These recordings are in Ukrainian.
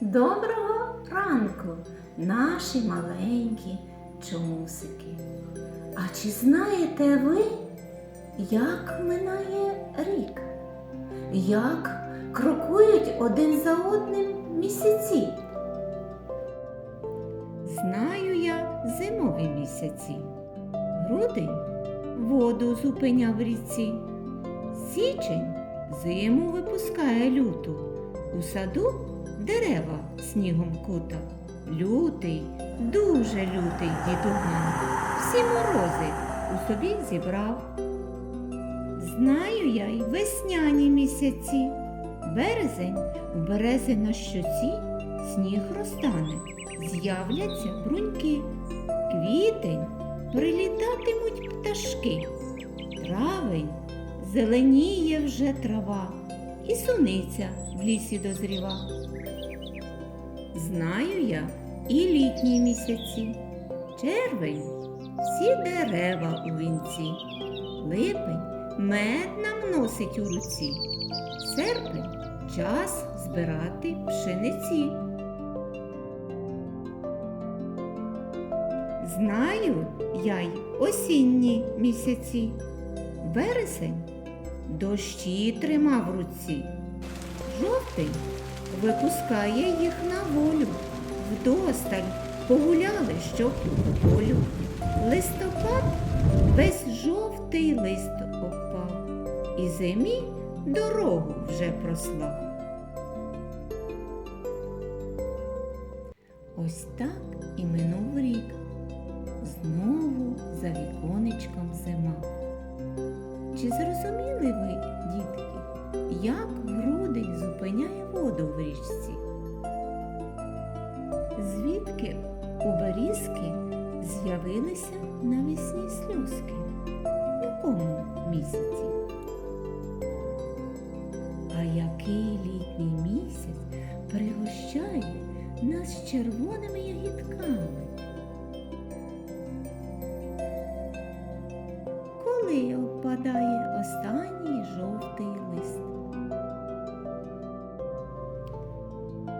Доброго ранку, наші маленькі чомусики. А чи знаєте ви, як минає рік? Як крокують один за одним місяці? Знаю я зимові місяці. Грудень воду зупиняв ріці. Січень зиму випускає люту. У саду дерева снігом кута. Лютий, дуже лютий дідуган. Всі морози у собі зібрав. Знаю я й весняні місяці. Березень у берези на щоці сніг розтане, з'являться бруньки. Квітень прилітатимуть пташки. Травень зеленіє вже трава, і суниця в лісі дозріва. Знаю я і літні місяці. Червень всі дерева у вінці. Липень мед нам носить у руці. Серпень час збирати пшениці. Знаю я й осінні місяці. Вересень дощі трима в руці. Жовтень випускає їх на волю. Вдосталь погуляли, щоб по полю. Листопад весь жовтий лист опав, і зимі дорогу вже прослав. Ось так і минув рік. Знову за віконечком зима. Чи зрозуміли ви, дітки, як грудень зупиняє воду в річці? Звідки у берізки з'явилися навесні сльозки? В якому місяці? А який літній місяць пригощає нас червоними ягідками? Коли опадає останній жовтий лист?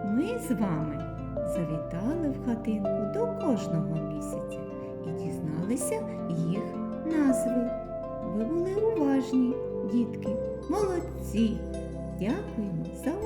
Ми з вами завітали в хатинку до кожного місяця і дізналися їх назви. Ви були уважні, дітки, молодці. Дякуємо за увагу.